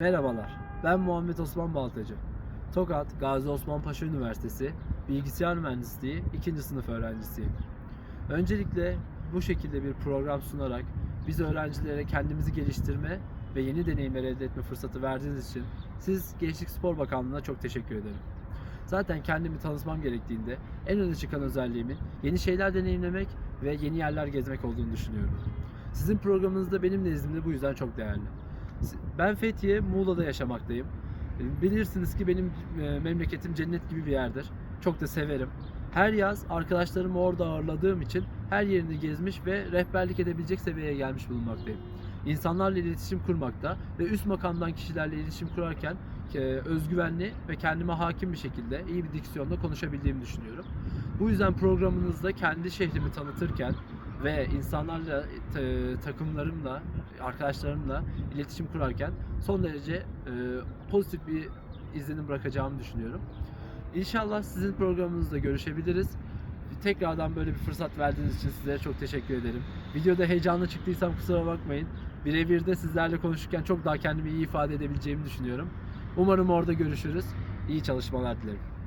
Merhabalar, ben Muhammed Osman Baltacı. Tokat Gazi Osman Paşa Üniversitesi Bilgisayar Mühendisliği 2. sınıf öğrencisiyim. Öncelikle bu şekilde bir program sunarak biz öğrencilere kendimizi geliştirme ve yeni deneyimler elde etme fırsatı verdiğiniz için siz Gençlik Spor Bakanlığı'na çok teşekkür ederim. Zaten kendimi tanıtmam gerektiğinde en öne çıkan özelliğimin yeni şeyler deneyimlemek ve yeni yerler gezmek olduğunu düşünüyorum. Sizin programınız da benim nezdimde bu yüzden çok değerli. Ben Fethiye, Muğla'da yaşamaktayım. Bilirsiniz ki benim e, memleketim cennet gibi bir yerdir. Çok da severim. Her yaz arkadaşlarımı orada ağırladığım için her yerini gezmiş ve rehberlik edebilecek seviyeye gelmiş bulunmaktayım. İnsanlarla iletişim kurmakta ve üst makamdan kişilerle iletişim kurarken e, özgüvenli ve kendime hakim bir şekilde iyi bir diksiyonda konuşabildiğimi düşünüyorum. Bu yüzden programınızda kendi şehrimi tanıtırken ve insanlarla, t- takımlarımla, arkadaşlarımla iletişim kurarken son derece e, pozitif bir izlenim bırakacağımı düşünüyorum. İnşallah sizin programınızda görüşebiliriz. Tekrardan böyle bir fırsat verdiğiniz için sizlere çok teşekkür ederim. Videoda heyecanlı çıktıysam kusura bakmayın. Birebir de sizlerle konuşurken çok daha kendimi iyi ifade edebileceğimi düşünüyorum. Umarım orada görüşürüz. İyi çalışmalar dilerim.